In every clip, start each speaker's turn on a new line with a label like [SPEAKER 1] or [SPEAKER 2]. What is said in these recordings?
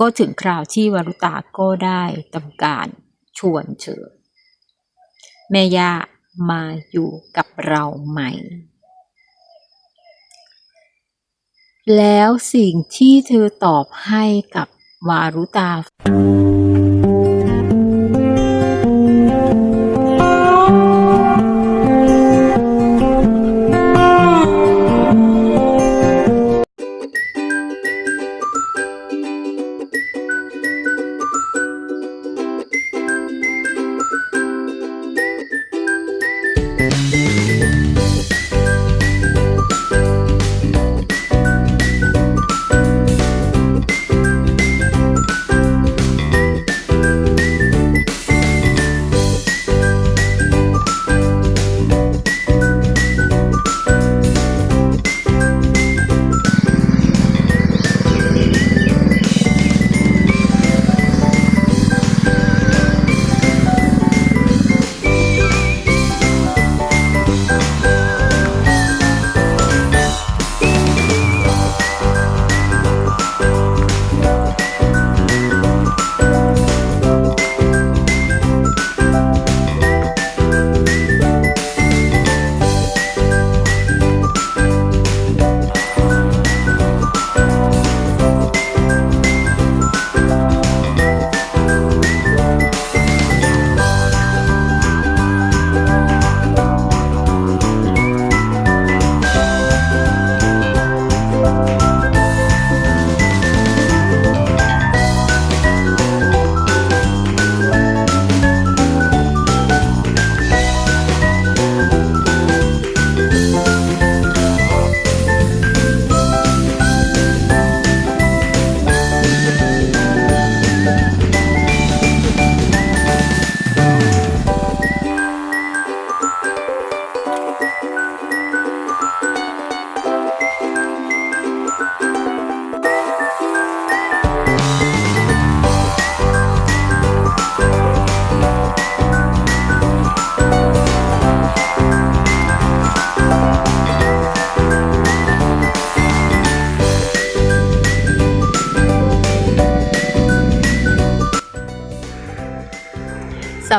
[SPEAKER 1] ก็ถึงคราวที่วรุตาก็ได้ทำการชวนเธอแม่ย่ามาอยู่กับเราใหม่ แล้วสิ่งที่เธอตอบให้กับวารุตา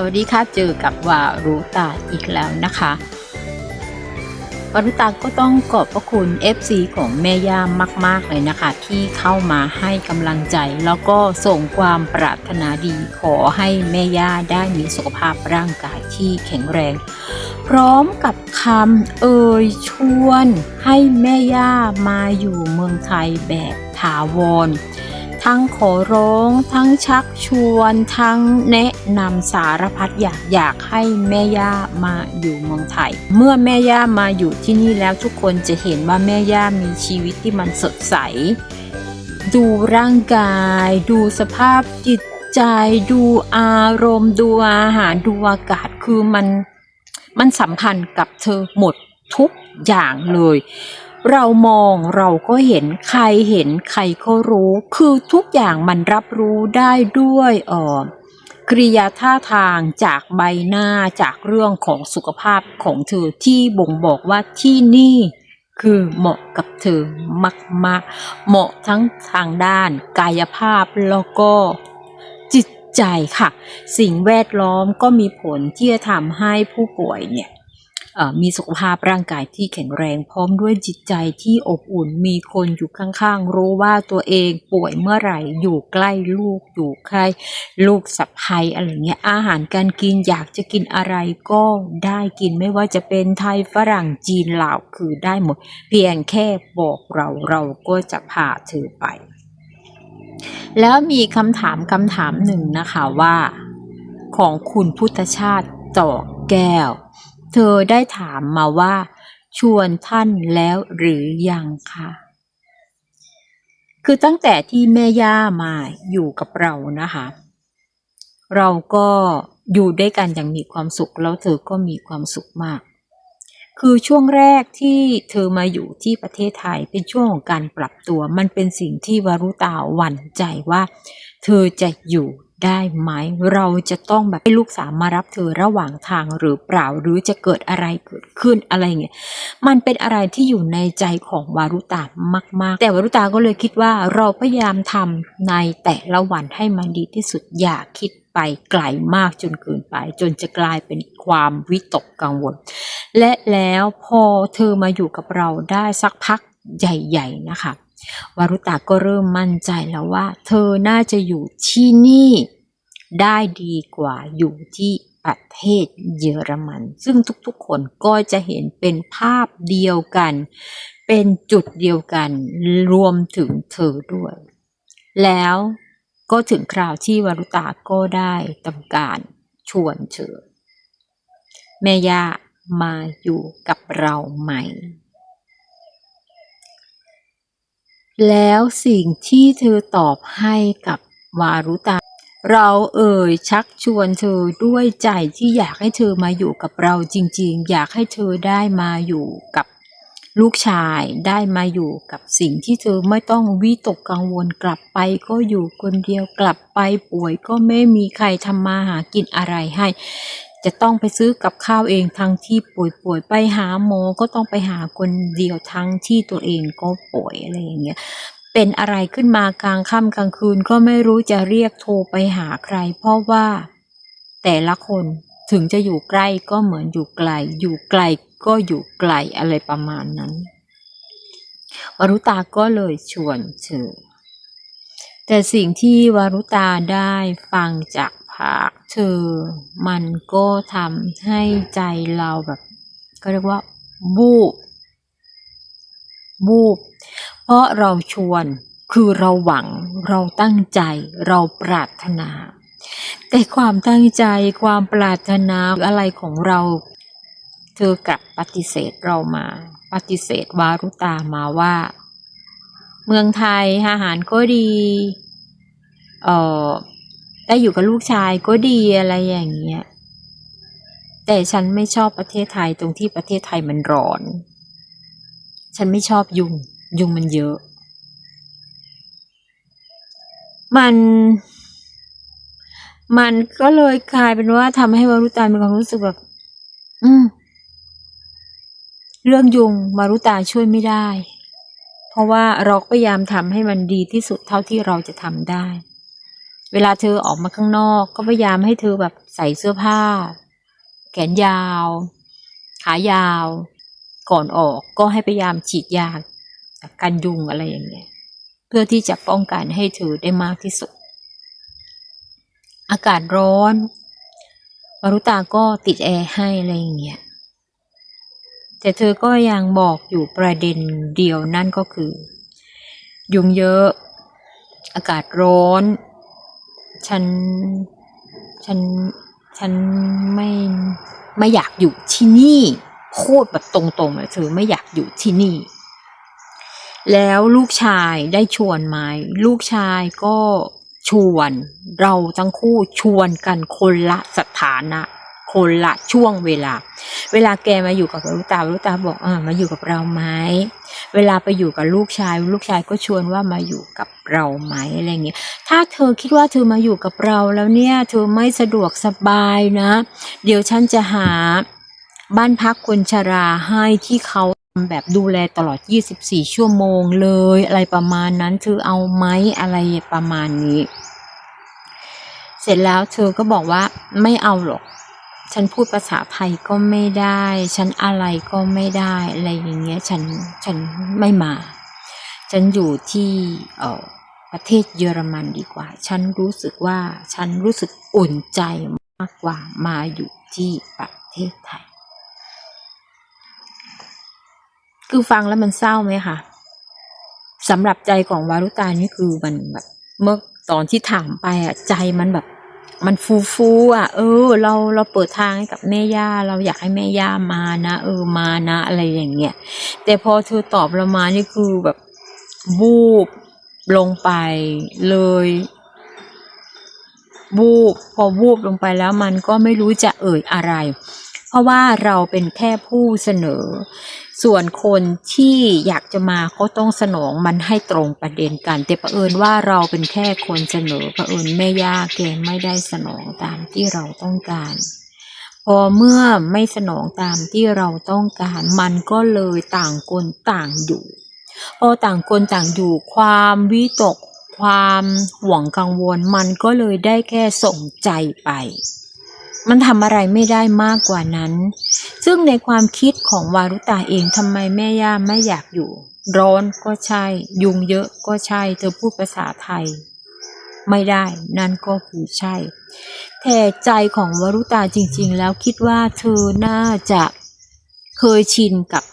[SPEAKER 1] วัสดีค่ะเจอกับวารุตาอีกแล้วนะคะวารุตาก็ต้องขอบพระคุณ FC ของแม่ย่ามาก ๆ เลยนะคะ ที่เข้ามาให้กำลังใจ แล้วก็ส่งความปรารถนาดีขอให้แม่ย่าได้มีสุขภาพร่างกายที่แข็งแรง พร้อมกับคำเอ่ยชวนให้แม่ย่ามาอยู่เมืองไทยแบบถาวร ทั้งขอร้อง ทั้งชักชวน ทั้งแนะนำสารพัดอยากอยากให้แม่ย่ามาอยู่เมืองไทย เมื่อแม่ย่ามาอยู่ที่นี่แล้วทุกคนจะเห็นว่าแม่ย่ามีชีวิตที่มันสดใส ดูร่างกาย ดูสภาพจิตใจ ดูอารมณ์ ดูอาหาร ดูอากาศ คือมัน มันสัมพันธ์กับเธอหมดทุกอย่างเลย เรามองเราก็เห็นใครเห็นใครก็รู้ คือทุกอย่างมันรับรู้ได้ด้วยเอ่อกริยาท่าทางจากใบหน้าจากเรื่องของสุขภาพของเธอที่บ่งบอกว่าที่นี่คือเหมาะกับเธอมากๆ เหมาะทั้งทางด้านกายภาพแล้วก็จิตใจค่ะ สิ่งแวดล้อมก็มีผลที่จะทำให้ผู้ป่วยเนี่ย มีสุขภาพร่างกายที่แข็งแรง พร้อมด้วยจิตใจที่อบอุ่น มีคนอยู่ข้างๆ รู้ว่าตัวเองป่วยเมื่อไหร่ อยู่ใกล้ลูก อยู่ใกล้ลูกสะใภ้อะไรเงี้ย อาหารการกินอยากจะกินอะไรก็ได้กินไม่ว่าจะเป็นไทยฝรั่งจีนลาวคือได้หมด เพียงแค่บอกเราเราก็จะพาเธอไป แล้วมีคำถามคำถามหนึ่งนะคะว่า ของคุณพุทธชาติต่อแก้ว เธอได้ถามมาว่า ชวนท่านแล้วหรือยังคะคือตั้งแต่ที่แม่ย่ามาอยู่กับเรานะคะ เราก็อยู่ด้วยกันอย่างมีความสุขแล้วเธอก็มีความสุขมาก คือช่วงแรกที่เธอมาอยู่ที่ประเทศไทยเป็นช่วงของการปรับตัว มันเป็นสิ่งที่วารุตาหวั่นใจว่า เธอจะอยู่ ได้ไหม เราจะต้องแบบให้ลูกสาวมารับเธอระหว่างทางหรือเปล่าหรือจะเกิดอะไรเกิดขึ้นอะไรเงี้ยมันเป็นอะไรที่อยู่ในใจของวารุตามาก ๆ แต่วารุตาก็เลยคิดว่าเราพยายามทำในแต่ละวันให้มันดีที่สุดอย่าคิดไปไกลมากจนเกินไป จนจะกลายเป็นความวิตกกังวล และแล้วพอเธอมาอยู่กับเราได้สักพักใหญ่ ๆ นะคะ วารุตาก็เริ่มมั่นใจแล้วว่า เธอน่าจะอยู่ที่นี่ ได้ดีกว่าอยู่ที่ประเทศเยอรมัน ซึ่งทุกๆคนก็จะเห็นเป็นภาพเดียวกัน เป็นจุดเดียวกันรวมถึงเธอด้วย แล้วก็ถึงคราวที่วารุตาก็ได้ทำการชวนเธอแม่ย่ามาอยู่กับเราไหม แล้วสิ่งที่เธอตอบให้กับวารุตา เราเอ่ยชักชวนเธอด้วยใจที่อยากให้เธอมาอยู่กับเราจริงๆ อยากให้เธอได้มาอยู่กับลูกชายได้มาอยู่กับสิ่งที่เธอไม่ต้องวิตกกังวลกลับไปก็อยู่คนเดียวกลับไปป่วยก็ไม่มีใครทำมาหากินอะไรให้ จะต้องไปซื้อกับข้าวเองทั้งที่ป่วยๆไปหาหมอก็ต้องไปหาคนเดียวทั้งที่ตัวเองก็ป่วยอะไรอย่างเงี้ยเป็นอะไรขึ้นมากลางค่ำกลางคืนก็ไม่รู้จะเรียกโทรไปหาใคร เพราะว่าแต่ละคนถึงจะอยู่ใกล้ก็เหมือนอยู่ไกล อยู่ไกลก็อยู่ไกลอะไรประมาณนั้นวรุตาก็เลยชวนเธอแต่สิ่งที่วารุตาได้ฟังจาก เธอมันก็ทำให้ใจเราแบบก็เรียกว่าบูบบูบเพราะเราชวนคือเราหวังเราตั้งใจเราปรารถนา แต่ความตั้งใจความปรารถนาอะไรของเรา เธอกับปฏิเสธเรามา ปฏิเสธวารุตามาว่า เมืองไทยอาหารก็ดี เอ่อ ได้อยู่กับลูกชายก็ดีอะไรอย่างเงี้ย แต่ฉันไม่ชอบประเทศไทยตรงที่ประเทศไทยมันร้อน ฉันไม่ชอบยุง ยุงมันเยอะ มัน มันก็เลยกลายเป็นว่าทำให้วารุตามีความรู้สึกแบบ อืมเรื่องยุงมารุตาช่วยไม่ได้ เพราะว่าเราพยายามทำให้มันดีที่สุดเท่าที่เราจะทำได้ เวลาเธอออกมาข้างนอก ก็พยายามให้เธอแบบใส่เสื้อผ้า แขนยาว ขายาว ก่อนออกก็ให้พยายามฉีดยากันยุงอะไรอย่างเงี้ยเพื่อที่จะป้องกันให้เธอได้มากที่สุด อากาศร้อนวารุตาก็ติดแอร์ให้อะไรอย่างเงี้ยแต่เธอก็ยังบอกอยู่ประเด็นเดียวนั่นก็คือ ยุงเยอะ อากาศร้อน ฉัน ฉัน ฉันไม่ ไม่อยากอยู่ที่นี่พูดแบบตรงๆเลยเธอไม่อยากอยู่ที่นี่ แล้วลูกชายได้ชวนไหมลูกชายก็ชวน เราทั้งคู่ชวนกันคนละสถานะ คนละช่วงเวลา เวลาแกมาอยู่กับลูกตาลูกตาบอกอ่ามาอยู่กับเราไหมเวลาไปอยู่กับลูกชาย ลูกชายก็ชวนว่ามาอยู่กับเราไหมอะไรเงี้ย ถ้าเธอคิดว่าเธอมาอยู่กับเราแล้วเนี่ย เธอไม่สะดวกสบายนะ เดี๋ยวฉันจะหาบ้านพักคนชราให้ที่เขาทำแบบดูแลตลอด 24 ชั่วโมงเลย อะไรประมาณนั้นเธอเอาไหมอะไรประมาณนี้ เสร็จแล้วเธอก็บอกว่าไม่เอาหรอก ฉันพูดภาษาไทยก็ไม่ได้ ฉันอะไรก็ไม่ได้อะไรอย่างเงี้ย ฉันฉันไม่มา ฉันอยู่ที่เออประเทศเยอรมันดีกว่า ฉันรู้สึกว่าฉันรู้สึกอุ่นใจมากกว่ามาอยู่ที่ประเทศไทย คือฟังแล้วมันเศร้าไหมคะสำหรับใจของวารุตานี่คือมันแบบเมื่อตอนที่ถามไปอะใจมันแบบ มันฟูฟูอะ เออ เราเราเปิดทางให้กับแม่ย่า เราอยากให้แม่ย่ามานะเออมานะ อะไรอย่างเงี้ยแต่พอเธอตอบเรามานี่คือแบบวูบลงไปเลยวูบพอวูบลงไปแล้วมันก็ไม่รู้จะเอ่ยอะไร เพราะว่าเราเป็นแค่ผู้เสนอ ส่วนคนที่อยากจะมาก็ต้องสนองมันให้ตรงประเด็นกัน แต่ประเอิญว่าเราเป็นแค่คนเสนอประเอิญแม่ย่าแกไม่ได้สนองตามที่เราต้องการ พอเมื่อไม่สนองตามที่เราต้องการ มันก็เลยต่างคนต่างอยู่พอต่างคนต่างอยู่ความวิตก ความห่วงกังวล มันก็เลยได้แค่ส่งใจไป มันทำอะไรไม่ได้มากกว่านั้น ซึ่งในความคิดของวารุตาเองทำไมแม่ย่าไม่อยากอยู่ ร้อนก็ใช่ ยุงเยอะก็ใช่ เธอพูดภาษาไทย ไม่ได้ นั่นก็คือใช่ แต่ใจของวารุตาจริง ๆ แล้วคิดว่าเธอน่าจะเคยชินกับ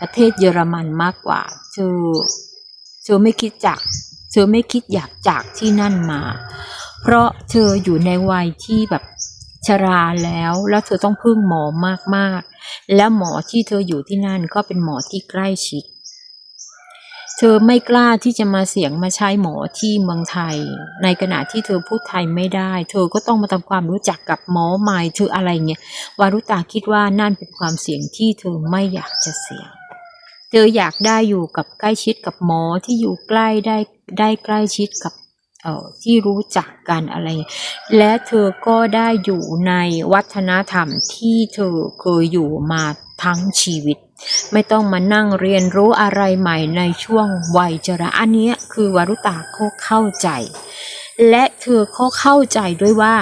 [SPEAKER 1] ประเทศเยอรมันมากกว่า เธอ เธอไม่คิดจากเธอไม่คิดอยากจากที่นั่นมา เพราะเธออยู่ในวัยที่แบบ ชราแล้ว แล้วเธอต้องพึ่งหมอมากๆ และหมอที่เธออยู่ที่นั่นก็เป็นหมอที่ใกล้ชิด เธอไม่กล้าที่จะมาเสี่ยงมาใช้หมอที่เมืองไทย ในขณะที่เธอพูดไทยไม่ได้ เธอก็ต้องมาทำความรู้จักกับหมอใหม่เธออะไรเงี้ยวารุตาคิดว่านั่นเป็นความเสี่ยงที่เธอไม่อยากจะเสี่ยงเธออยากได้อยู่กับใกล้ชิดกับหมอที่อยู่ใกล้ได้ได้ใกล้ชิดกับ เอ่อที่รู้จักกันอะไร และเธอก็ได้อยู่ในวัฒนธรรมที่เธอเคยอยู่มาทั้งชีวิต ไม่ต้องมานั่งเรียนรู้อะไรใหม่ในช่วงวัยจราอันนี้คือวรุตาเขาเข้าใจ และเธอก็เข้าใจด้วยว่า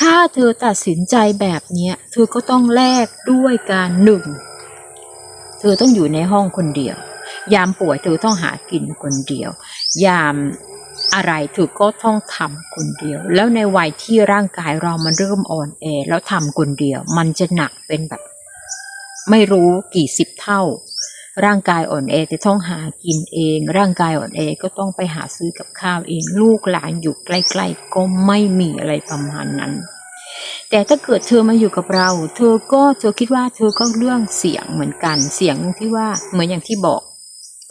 [SPEAKER 1] ถ้าเธอตัดสินใจแบบนี้เธอก็ต้องแลกด้วยการหนึ่งเธอต้องอยู่ในห้องคนเดียว ยามป่วยเธอต้องหากินคนเดียว ยาม อะไรเธอก็ต้องทำคนเดียว แล้วในวัยที่ร่างกายเรามันเริ่มอ่อนแอ แล้วทำคนเดียว มันจะหนักเป็นแบบ ไม่รู้กี่สิบเท่า ร่างกายอ่อนแอจะต้องหากินเอง ร่างกายอ่อนแอก็ต้องไปหาซื้อกับข้าวเอง ลูกหลานอยู่ใกล้ๆก็ไม่มีอะไรประมาณนั้น แต่ถ้าเกิดเธอมาอยู่กับเรา เธอก็เธอคิดว่าเธอก็เรื่องเสียงเหมือนกัน เสียงที่ว่าเหมือนอย่างที่บอก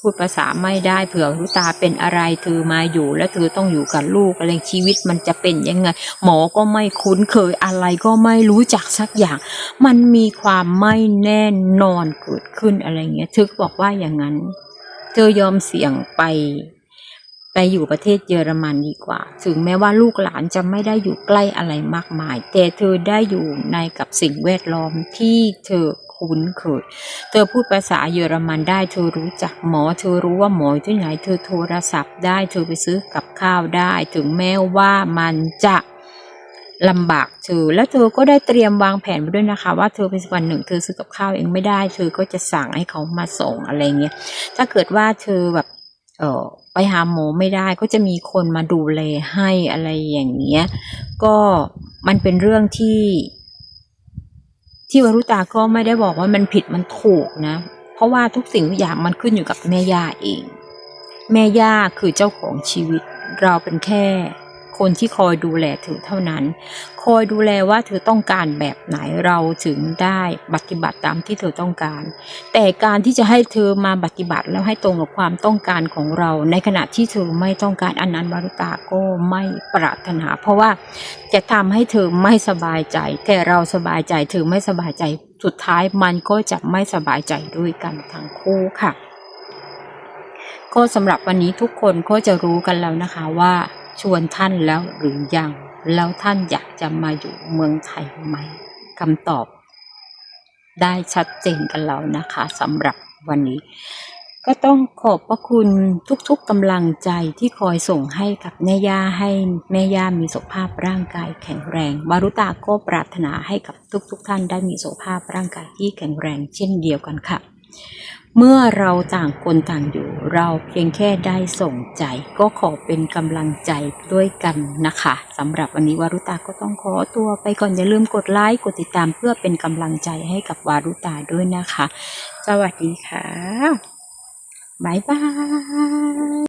[SPEAKER 1] พูดภาษาไม่ได้เผื่อรู้ตาเป็นอะไรเธอมาอยู่ แล้วเธอต้องอยู่กับลูกอะไรชีวิตมันจะเป็นยังไง หมอก็ไม่คุ้นเคยอะไรก็ไม่รู้จักสักอย่าง มันมีความไม่แน่นอนเกิดขึ้นอะไรเงี้ยเธอก็บอกว่าอย่างนั้น เธอยอมเสี่ยงไปไปอยู่ประเทศเยอรมันดีกว่า ถึงแม้ว่าลูกหลานจะไม่ได้อยู่ใกล้อะไรมากมาย แต่เธอได้อยู่ในกับสิ่งแวดล้อมที่เธอ คุ้นเคย เธอพูดภาษาเยอรมันได้ เธอรู้จักหมอ เธอรู้ว่าหมอที่ไหน เธอโทรศัพท์ได้ เธอไปซื้อกับข้าวได้ ถึงแม้ว่ามันจะลำบากเธอ และเธอก็ได้เตรียมวางแผนไว้ด้วยนะคะ ว่าเธอเป็นวันหนึ่ง เธอซื้อกับข้าวเองไม่ได้ เธอก็จะสั่งให้เขามาส่งอะไรเงี้ย ถ้าเกิดว่าเธอแบบเออไปหาหมอไม่ได้ก็จะมีคนมาดูแลให้อะไรอย่างเงี้ย ก็มันเป็นเรื่องที่ ที่วรุตาก็ไม่ได้บอกว่ามันผิดมันถูกนะ เพราะว่าทุกสิ่งทุกอย่างมันขึ้นอยู่กับแม่ย่าเอง แม่ย่าคือเจ้าของชีวิต เราเป็นแค่ คนที่คอยดูแลเธอเท่านั้น คอยดูแลว่าเธอต้องการแบบไหนเราถึงได้ปฏิบัติตามที่เธอต้องการ แต่การที่จะให้เธอมาปฏิบัติแล้วให้ตรงกับความต้องการของเรา ในขณะที่เธอไม่ต้องการอันนั้นวารุตาก็ไม่ปรารถนา เพราะว่าจะทำให้เธอไม่สบายใจ แต่เราสบายใจเธอไม่สบายใจสุดท้ายมันก็จะไม่สบายใจด้วยกันทั้งคู่ค่ะก็สำหรับวันนี้ทุกคนก็จะรู้กันแล้วนะคะว่า ชวนท่านแล้วหรือยัง แล้วท่านอยากจะมาอยู่เมืองไทยไหมคำตอบ ได้ชัดเจนกันแล้วนะคะสำหรับวันนี้ ก็ต้องขอบพระคุณทุกๆกำลังใจที่คอยส่งให้กับแม่ย่าให้แม่ย่ามีสุขภาพร่างกายแข็งแรงมารุตาก็ปรารถนาให้กับทุกๆท่านได้มีสุขภาพร่างกายที่แข็งแรงเช่นเดียวกันค่ะ เมื่อเราต่างคนต่างอยู่ เราเพียงแค่ได้ส่งใจ ก็ขอเป็นกำลังใจด้วยกันนะคะสำหรับวันนี้วารุตาก็ต้องขอตัวไปก่อนอย่าลืมกดไลค์กดติดตามเพื่อเป็นกำลังใจให้กับวารุตาด้วยนะคะ สวัสดีค่ะบายบาย